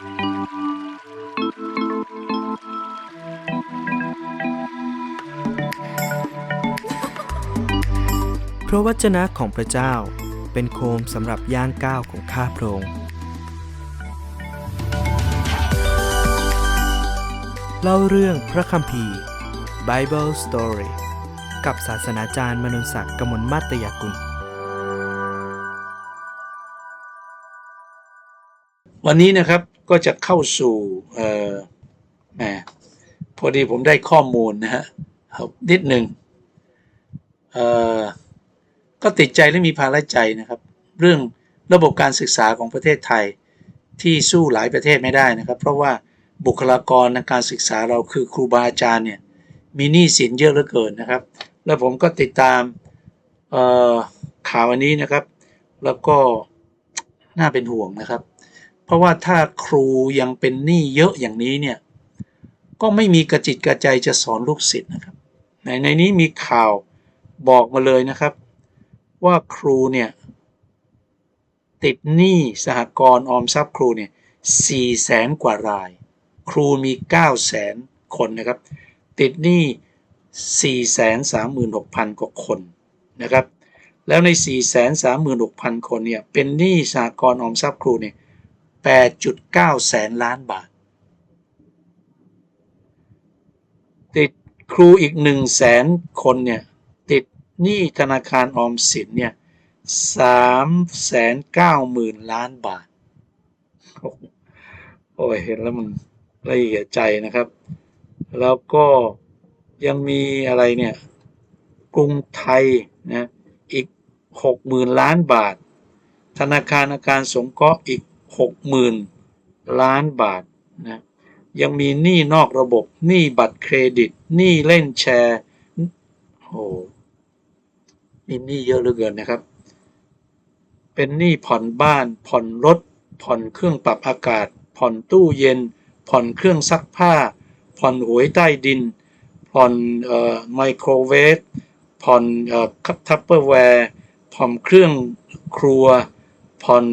พระวจนะของพระเจ้าเป็นโคมสำหรับย่างก้าวของข้าพระองค์เล่าเรื่องพระคัมภีร์ Bible Story กับศาสนาจารย์มนุนศักดิ์กมลมาตยกุล วันนี้นะครับ ก็จะเข้าสู่เออแหมพอดีผมได้ข้อมูลนะฮะนิดหนึ่งเออก็ติดใจและมีภาระใจนะครับ เรื่องระบบการศึกษาของประเทศไทยที่สู้หลายประเทศไม่ได้นะครับ เพราะว่าบุคลากรในการศึกษาเราคือครูบาอาจารย์เนี่ยมีหนี้สินเยอะเหลือเกินนะครับ แล้วผมก็ติดตามข่าวอันนี้นะครับ แล้วก็น่าเป็นห่วงนะครับ เพราะว่าถ้าครูยังเป็นหนี้เยอะอย่างนี้เนี่ยก็ไม่มีกระจิตกระใจจะสอนลูกศิษย์นะครับในในนี้มีข่าวบอกมาเลยนะครับ ว่าครูเนี่ยติดหนี้สหกรณ์ออมทรัพย์ครูเนี่ยสี่แสนกว่าราย ครูมีเก้าแสนคนนะครับ ติดหนี้สี่แสนสามหมื่นหกพันกว่าคนนะครับ แล้วในสี่แสนสามหมื่นหกพันคนเนี่ยเป็นหนี้สหกรณ์ออมทรัพย์ครูเนี่ย 8.9 แสนล้านบาท ติดครูอีก1แสนคนเนี่ย ติดหนี้ธนาคารออมสินเนี่ย3แสน9หมื่นล้านบาท โอ้ยเห็นแล้วมันละเอียดใจนะครับ แล้วก็ยังมีอะไรเนี่ย กรุงไทยนะอีก60,000ล้านบาท ธนาคารอาคารสงเคราะห์อีก 60,000ล้านบาทนะยังมีหนี้นอกระบบหนี้บัตรเครดิตหนี้เล่นแชร์โอ้มีหนี้เยอะเหลือเกินนะครับ เป็นหนี้ผ่อนบ้าน ผ่อนรถ ผ่อนเครื่องปรับอากาศ ผ่อนตู้เย็น ผ่อนเครื่องซักผ้า ผ่อนหวยใต้ดิน ผ่อนเอ่อไมโครเวฟผ่อนเอ่อทัพเปอร์แวร์ผ่อนเครื่องครัว ผ่อน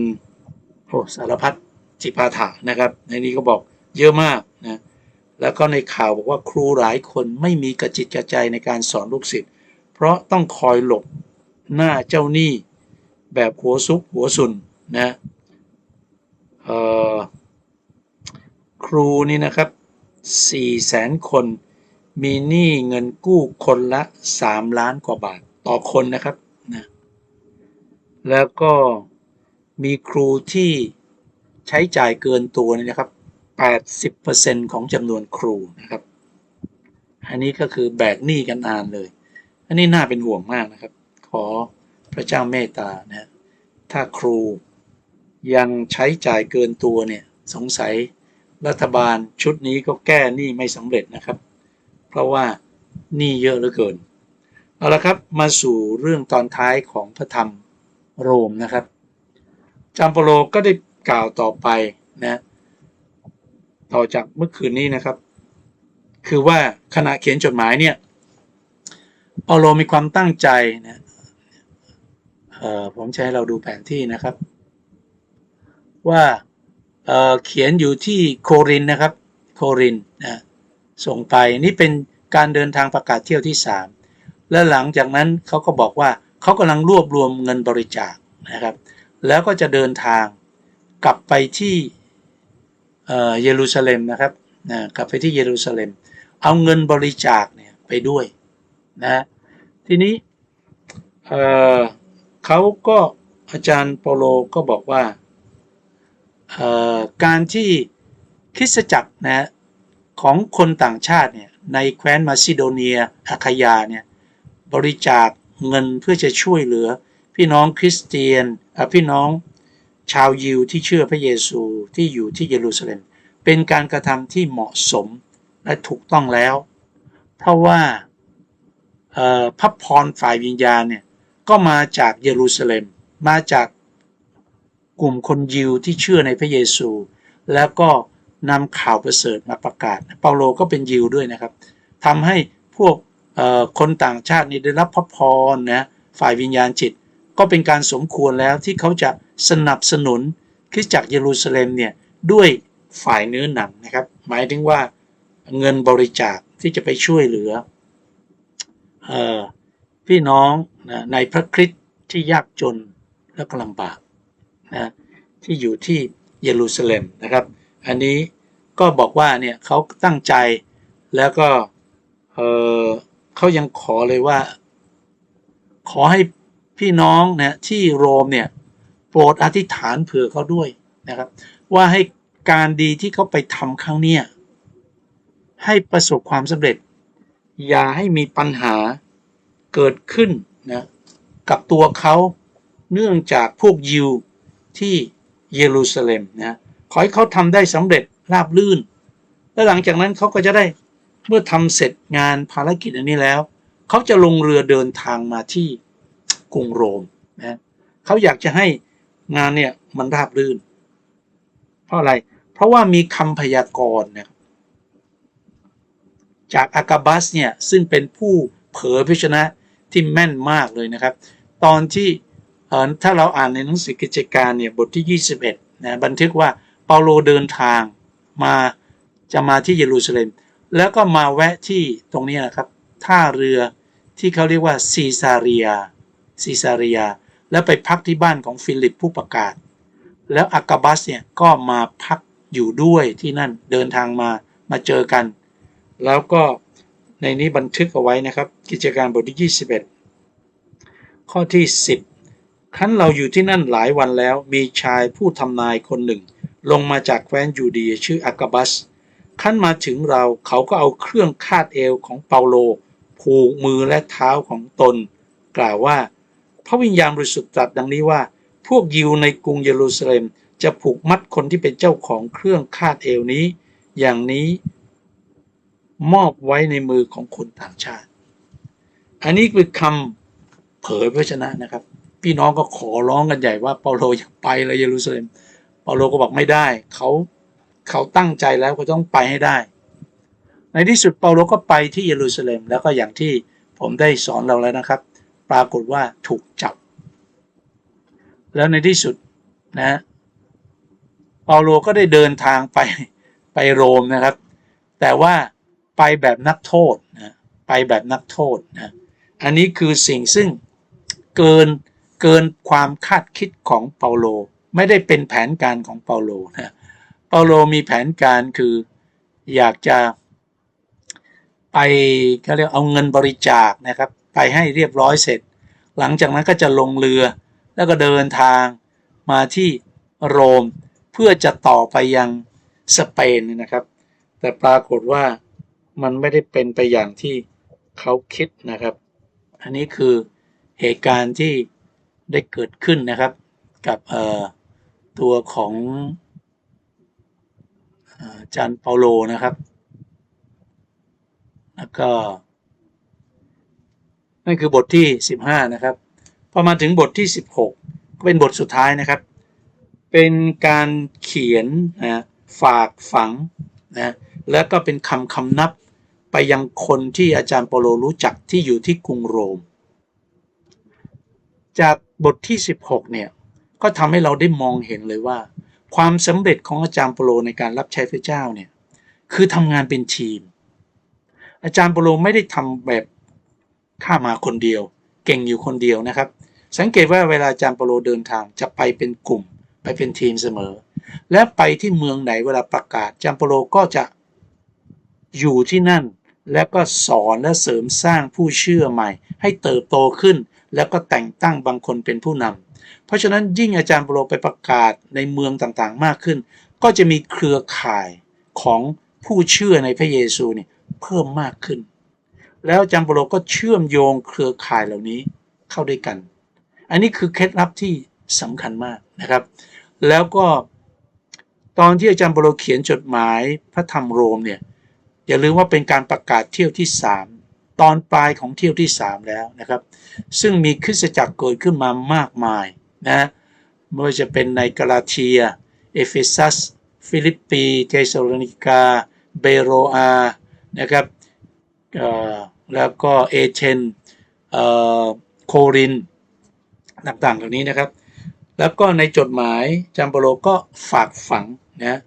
โอ้สารพัดจิปาถะนะครับ ในนี้ก็บอกเยอะมากนะแล้วก็ในข่าวบอกว่าครูหลายคนไม่มีกระจิตกระใจในการสอนลูกศิษย์เพราะต้องคอยหลบหน้าเจ้าหนี้แบบหัวซุกหัวซุนนะครูนี่นะครับ4แสนคน มีหนี้เงินกู้คนละ 3 ล้านกว่าบาทต่อคนนะครับนะแล้วก็ มีครูที่ใช้จ่ายเกินตัวนี่นะครับ 80%ของจำนวนครูนะครับ อันนี้ก็คือแบกหนี้กันนานเลย อันนี้น่าเป็นห่วงมากนะครับ ขอพระเจ้าเมตตานะถ้าครูยังใช้จ่ายเกินตัวเนี่ย สงสัยรัฐบาลชุดนี้ก็แก้หนี้ไม่สำเร็จนะครับ เพราะว่าหนี้เยอะเหลือเกิน เอาละครับ มาสู่เรื่องตอนท้ายของพระธรรมโรมนะครับ จามโปโลก็ได้กล่าวต่อไปนะต่อจากเมื่อคืนนี้นะครับ คือว่าขณะเขียนจดหมายเนี่ยเปาโลมีความตั้งใจนะเอ่อผมจะให้เราดูแผนที่นะครับ ว่าเออเขียนอยู่ที่โครินนะครับ โครินนะส่งไปนี่เป็นการเดินทางประกาศเที่ยวที่สามและหลังจากนั้นเขาก็บอกว่าเขากำลังรวบรวมเงินบริจาคนะครับ แล้วก็จะเดินทางกลับไปที่เยรูซาเล็มนะครับนะกลับไปที่เยรูซาเล็ม เอาเงินบริจาคเนี่ยไปด้วยนะทีนี้เเขาก็อาจารย์เปโลก็บอกว่าการที่คริสตจักรนะของคนต่างชาติเนี่ยในแคว้นมาซิโดเนียอาคายาเนี่ยบริจาคเงินเพื่อจะช่วยเหลือ พี่น้องคริสเตียนพี่น้องชาวยิวที่เชื่อพระเยซูที่อยู่ที่เยรูซาเล็ม เป็นการกระทำที่เหมาะสมและถูกต้องแล้ว เพราะว่าพระพรฝ่ายวิญญาณเนี่ยก็มาจากเยรูซาเล็ม มาจากกลุ่มคนยิวที่เชื่อในพระเยซู แล้วก็นำข่าวประเสริฐมาประกาศ เปาโลก็เป็นยิวด้วยนะครับทำให้พวกคนต่างชาตินี่ได้รับพระพรนะฝ่ายวิญญาณจิต ก็เป็นการสมควรแล้วที่เขาจะสนับสนุนคริสตจักรเยรูซาเล็มเนี่ยด้วยฝ่ายเนื้อหนังนะครับ หมายถึงว่าเงินบริจาคที่จะไปช่วยเหลือออพี่น้องนะในพระคริสต์ที่ยากจนและก็ลำบากนะที่อยู่ที่เยรูซาเล็มนะครับ อันนี้ก็บอกว่าเนี่ยเขาตั้งใจแล้วก็เเขายังขอเลยว่า ขอให้ พี่น้องนะที่โรมเนี่ยโปรดอธิษฐานเผื่อเขาด้วยนะครับ ว่าให้การดีที่เขาไปทำครั้งเนี้ยให้ประสบความสำเร็จ อย่าให้มีปัญหาเกิดขึ้นนะกับตัวเขาเนื่องจากพวกยิวที่เยรูซาเล็มนะขอให้เขาทำได้สำเร็จราบลื่น แล้วหลังจากนั้นเขาก็จะได้เมื่อทำเสร็จงานภารกิจอันนี้แล้ว เขาจะลงเรือเดินทางมาที่ กรุงโรมนะเขาอยากจะให้งานเนี่ยมันราบรื่น เพราะอะไร เพราะว่ามีคำพยากรณ์นี่ยจากอากาบัสเนี่ยซึ่งเป็นผู้เผยพระชนะที่แม่นมากเลยนะครับ ตอนที่เออถ้าเราอ่านในหนังสือกิจการเนี่ยบทที่ 21นะบันทึกว่าเปาโลเดินทางมาจะมาที่เยรูซาเล็ม แล้วก็มาแวะที่ตรงนี้นะครับ ท่าเรือที่เขาเรียกว่าซีซาเรีย ซีซารียแล้วไปพักที่บ้านของฟิลิปผู้ประกาศ แล้วอากาบัสเนี่ยก็มาพักอยู่ด้วยที่นั่นเดินทางมามาเจอกัน แล้วก็ในนี้บันทึกเอาไว้นะครับ กิจการบทที่ 21 ข้อที่ 10ครั้นเราอยู่ที่นั่นหลายวันแล้วมีชายผู้ทำนายคนหนึ่ง ลงมาจากแคว้นยูเดียชื่ออากาบัสขั้นมาถึงเราเขาก็เอาเครื่องคาดเอวของเปาโลผูกมือและเท้าของตน กล่าวว่า พระวิญญาณบริสุทธิ์ตรัสดังนี้ว่า พวกยิวในกรุงเยรูซาเล็มจะผูกมัดคนที่เป็นเจ้าของเครื่องคาดเอวนี้ อย่างนี้มอบไว้ในมือของคนต่างชาติ อันนี้คือคำเผยพระชนะนะครับ พี่น้องก็ขอร้องกันใหญ่ว่าเปาโลอยากไปเลยเยรูซาเล็มเปาโลก็บอกไม่ได้ เขาเขาตั้งใจแล้วก็ต้องไปให้ได้ ในที่สุดเปาโลก็ไปที่เยรูซาเล็มแล้วก็อย่างที่ผมได้สอนเราแล้วนะครับ ปรากฏว่าถูกจับ แล้วในที่สุดนะเปาโลก็ได้เดินทางไปไปโรมนะครับ แต่ว่าไปแบบนักโทษนะไปแบบนักโทษนะอันนี้คือสิ่งซึ่งเกินเกินความคาดคิดของเปาโล ไม่ได้เป็นแผนการของเปาโลนะเปาโลมีแผนการคืออยากจะไปเขาเรียกเอาเงินบริจาคนะครับ ไปให้เรียบร้อยเสร็จ หลังจากนั้นก็จะลงเรือ แล้วก็เดินทางมาที่โรมเพื่อจะต่อไปยังสเปนนะครับ แต่ปรากฏว่ามันไม่ได้เป็นไปอย่างที่เขาคิดนะครับ อันนี้คือเหตุการณ์ที่ได้เกิดขึ้นนะครับกับตัวของอาจารย์เปาโลนะครับ แล้วก็ นั่นคือบทที่ 15 นะครับ พอมาถึงบทที่ 16 ก็เป็นบทสุดท้ายนะครับ เป็นการเขียนนะฝากฝังนะแล้วก็เป็นคำคำนับไปยังคนที่อาจารย์เปโลรู้จักที่อยู่ที่กรุงโรม จากบทที่ 16 เนี่ย ก็ทำให้เราได้มองเห็นเลยว่า ความสำเร็จของอาจารย์เปโลในการรับใช้พระเจ้าเนี่ย คือทำงานเป็นทีม อาจารย์เปโลไม่ได้ทำแบบ ข้ามาคนเดียว เก่งอยู่คนเดียวนะครับ สังเกตว่าเวลาจารย์เปโลเดินทางจะไปเป็นกลุ่ม ไปเป็นทีมเสมอ และไปที่เมืองไหนเวลาประกาศจารย์เปโลก็จะอยู่ที่นั่น แล้วก็สอนและเสริมสร้างผู้เชื่อใหม่ ให้เติบโตขึ้น แล้วก็แต่งตั้งบางคนเป็นผู้นำเพราะฉะนั้นยิ่งอาจารย์เปโลไปประกาศในเมืองต่างๆ มากขึ้น ก็จะมีเครือข่ายของผู้เชื่อในพระเยซูเนี่ยเพิ่มมากขึ้น แล้วอาจารย์เปาโลก็เชื่อมโยงเครือข่ายเหล่านี้เข้าด้วยกัน อันนี้คือเคล็ดลับที่สำคัญมากนะครับ แล้วก็ตอนที่อาจารย์เปาโลเขียนจดหมายพระธรรมโรมเนี่ยอย่าลืมว่าเป็นการประกาศเที่ยวที่ 3 ตอนปลายของเที่ยวที่ 3 แล้วนะครับ ซึ่งมีคริสตจักรเกิดขึ้นมามากมายนะไม่ว่าจะเป็นในกาลาเทีย เอเฟซัส ฟิลิปปีเทสโลนิกา เบโรอานะครับ แล้วก็เอเธนโครินต่างๆเหล่านี้นะครับ แล้วก็ในจดหมายจามโปโลก็ฝากฝังนะ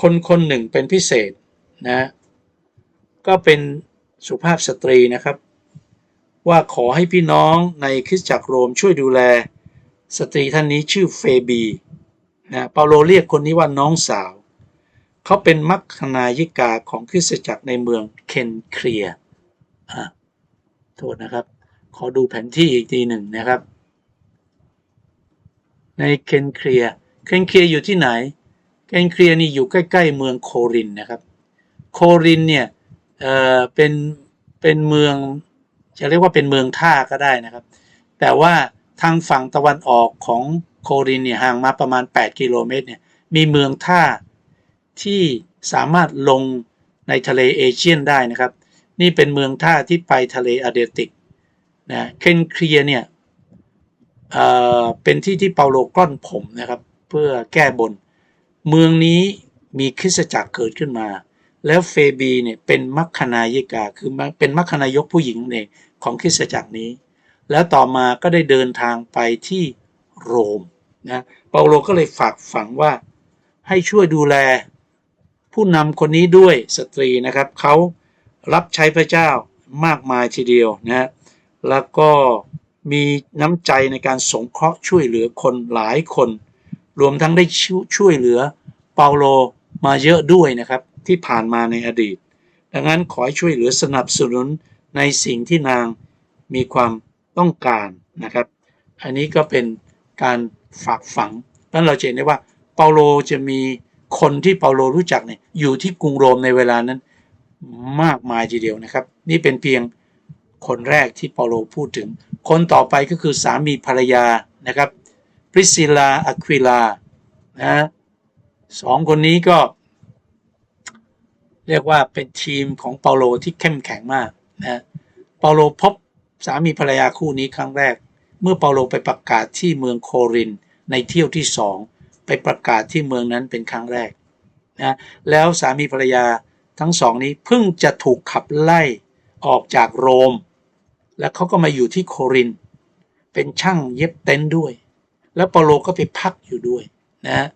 คนคนหนึ่งเป็นพิเศษนะก็เป็นสุภาพสตรีนะครับ ว่าขอให้พี่น้องในคริสตจักรโรมช่วยดูแล สตรีท่านนี้ชื่อเฟบีนะเปาโลเรียกคนนี้ว่าน้องสาว เขาเป็นมัคคณายิกาของคริสตจักรในเมืองเคนเคลียโทษนะครับ ขอดูแผนที่อีกทีหนึ่งนะครับ ในเคนเคลียเคนเคลียอยู่ที่ไหน เคนเคลียนี่อยู่ใกล้ ๆ เมืองโครินนะครับ โครินเนี่ยเอ่อเป็นเป็นเมืองจะเรียกว่าเป็นเมืองท่าก็ได้นะครับ แต่ว่าทางฝั่งตะวันออกของโครินเนี่ยห่างมาประมาณ 8 กิโลเมตรเนี่ยมีเมืองท่า ที่สามารถลงในทะเลเอเชียนได้นะครับ นี่เป็นเมืองท่าที่ไปทะเลอเดติกนะเคนเคลียเนี่ยเอ่อเป็นที่ที่เปาโลกล้อนผมนะครับ เพื่อแก้บน เมืองนี้มีคริสตจักรเกิดขึ้นมา แล้วเฟบีเนี่ยเป็นมัคคณายิกา คือเป็นมัคคณายกผู้หญิงเนี่ยของคริสตจักรนี้ แล้วต่อมาก็ได้เดินทางไปที่โรมนะเปาโลก็เลยฝากฝังว่าให้ช่วยดูแล ผู้นำคนนี้ด้วยสตรีนะครับเขารับใช้พระเจ้ามากมายทีเดียวนะแล้วก็มีน้ำใจในการสงเคราะห์ช่วยเหลือคนหลายคน รวมทั้งได้ช่วยช่วยเหลือเปาโลมาเยอะด้วยนะครับที่ผ่านมาในอดีต ดังนั้นขอให้ช่วยเหลือสนับสนุนในสิ่งที่นางมีความต้องการนะครับ อันนี้ก็เป็นการฝากฝังนั้นเราจะเห็นได้ว่าเปาโลจะมี คนที่เปาโลรู้จักเนี่ยอยู่ที่กรุงโรมในเวลานั้นมากมายทีเดียวนะครับ นี่เป็นเพียงคนแรกที่เปาโลพูดถึง คนต่อไปก็คือสามีภรรยานะครับพริซิลาอะควิลานะสองคนนี้ก็ เรียกว่าเป็นทีมของเปาโลที่เข้มแข็งมากนะเปาโลพบสามีภรรยาคู่นี้ครั้งแรก เมื่อเปาโลไปประกาศที่เมืองโครินในเที่ยวที่สอง ไปประกาศที่เมืองนั้นเป็นครั้งแรกนะแล้วสามีภรรยาทั้งสองนี้เพิ่งจะถูกขับไล่ออกจากโรม แล้วเขาก็มาอยู่ที่โคริน เป็นช่างเย็บเต็นท์ด้วย แล้วเปาโลก็ไปพักอยู่ด้วยนะ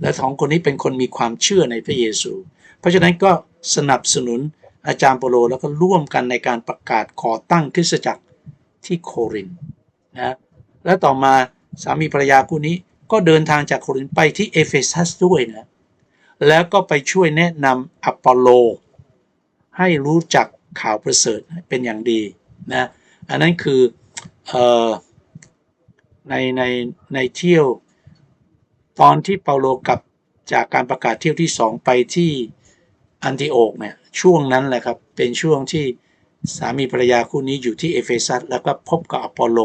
และสองคนนี้เป็นคนมีความเชื่อในพระเยซู เพราะฉะนั้นก็สนับสนุนอาจารย์เปาโลแล้วก็ร่วมกันในการประกาศขอตั้งคริสตจักรที่โครินนะและต่อมาสามีภรรยาคู่นี้ ก็เดินทางจากโครินไปที่เอเฟซัสด้วยนะ แล้วก็ไปช่วยแนะนำอปอลโล ให้รู้จักข่าวประเสริฐเป็นอย่างดีนะ อันนั้นคือออในในในเที่ยวตอนที่เปาโลกลับจากการประกาศเที่ยวที่สองไปที่อันติโอกเนี่ยช่วงนั้นแหละครับ เป็นช่วงที่สามีภรรยาคู่นี้อยู่ที่เอเฟซัสแล้วก็พบกับอปอลโล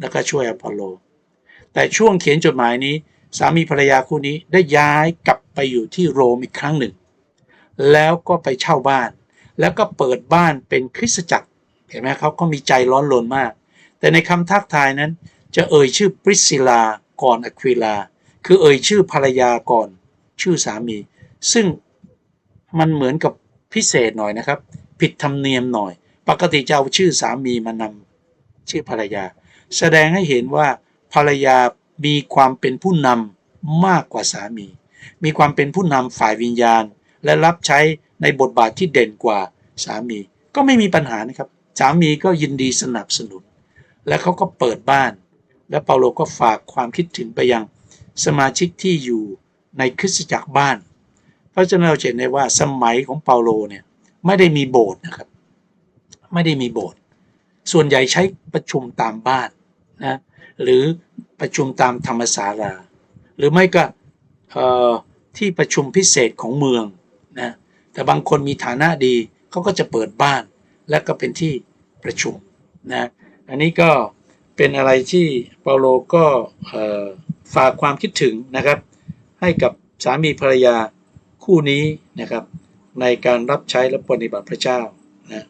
แล้วก็ช่วยอปอลโล แต่ช่วงเขียนจดหมายนี้ สามีภรรยาคู่นี้ได้ย้ายกลับไปอยู่ที่โรมอีกครั้งหนึ่ง แล้วก็ไปเช่าบ้าน แล้วก็เปิดบ้านเป็นคริสตจักร เห็นไหมเขาก็มีใจร้อนรนมาก แต่ในคำทักทายนั้น จะเอ่ยชื่อปริสิลาก่อนอควิลา คือเอ่ยชื่อภรรยาก่อน ชื่อสามี ซึ่งมันเหมือนกับพิเศษหน่อยนะครับ ผิดธรรมเนียมหน่อย ปกติจะเอาชื่อสามีมานำชื่อภรรยา แสดงให้เห็นว่า ภรรยามีความเป็นผู้นำมากกว่าสามี มีความเป็นผู้นำฝ่ายวิญญาณ และรับใช้ในบทบาทที่เด่นกว่าสามี ก็ไม่มีปัญหานะครับ สามีก็ยินดีสนับสนุน และเขาก็เปิดบ้าน และเปาโลก็ฝากความคิดถึงไปยังสมาชิกที่อยู่ในคริสตจักรบ้าน เพราะฉะนั้นเราเห็นได้ว่าสมัยของเปาโลเนี่ยไม่ได้มีโบสถ์นะครับ ไม่ได้มีโบสถ์ส่วนใหญ่ใช้ประชุมตามบ้านนะ หรือประชุมตามธรรมศาลา หรือไม่ก็ที่ประชุมพิเศษของเมืองนะแต่บางคนมีฐานะดีเขาก็จะเปิดบ้านและก็เป็นที่ประชุมนะอันนี้ก็เป็นอะไรที่เปาโลก็ฝากความคิดถึงนะครับ ให้กับสามีภรรยาคู่นี้นะครับในการรับใช้และปฏิบัติพระเจ้านะ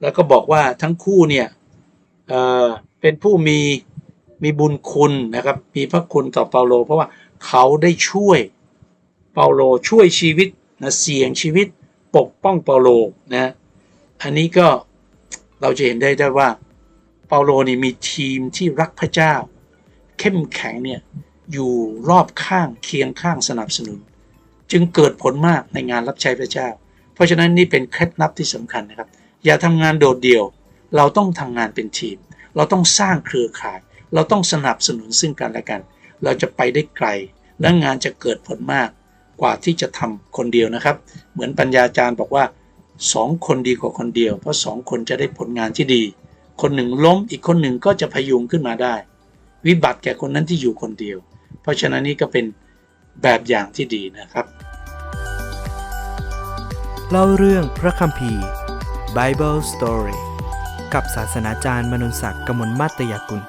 แล้วก็บอกว่าทั้งคู่เนี่ยเเป็นผู้มี มีบุญคุณนะครับ มีพระคุณต่อเปาโล เพราะว่าเขาได้ช่วยเปาโลช่วยชีวิตนะเสี่ยงชีวิตปกป้องเปาโลนะอันนี้ก็เราจะเห็นได้ได้ว่าเปาโลนี่มีทีมที่รักพระเจ้า เข้มแข็งเนี่ยอยู่รอบข้างเคียงข้างสนับสนุน จึงเกิดผลมากในงานรับใช้พระเจ้า เพราะฉะนั้นนี่เป็นเคล็ดลับที่สำคัญนะครับ อย่าทำงานโดดเดี่ยว เราต้องทำงานเป็นทีม เราต้องสร้างเครือข่าย เราต้องสนับสนุนซึ่งกันและกัน เราจะไปได้ไกล และงานจะเกิดผลมากกว่าที่จะทำคนเดียวนะครับ เหมือนปัญญาจารย์บอกว่าสองคนดีกว่าคนเดียว เพราะสองคนจะได้ผลงานที่ดี คนหนึ่งล้มอีกคนหนึ่งก็จะพยุงขึ้นมาได้ วิบัติแก่คนนั้นที่อยู่คนเดียว เพราะฉะนั้นนี่ก็เป็นแบบอย่างที่ดีนะครับ เล่าเรื่องพระคัมภีร์ Bible Story กับศาสนาจารย์มนุนศักดิ์กมลมาตยกุล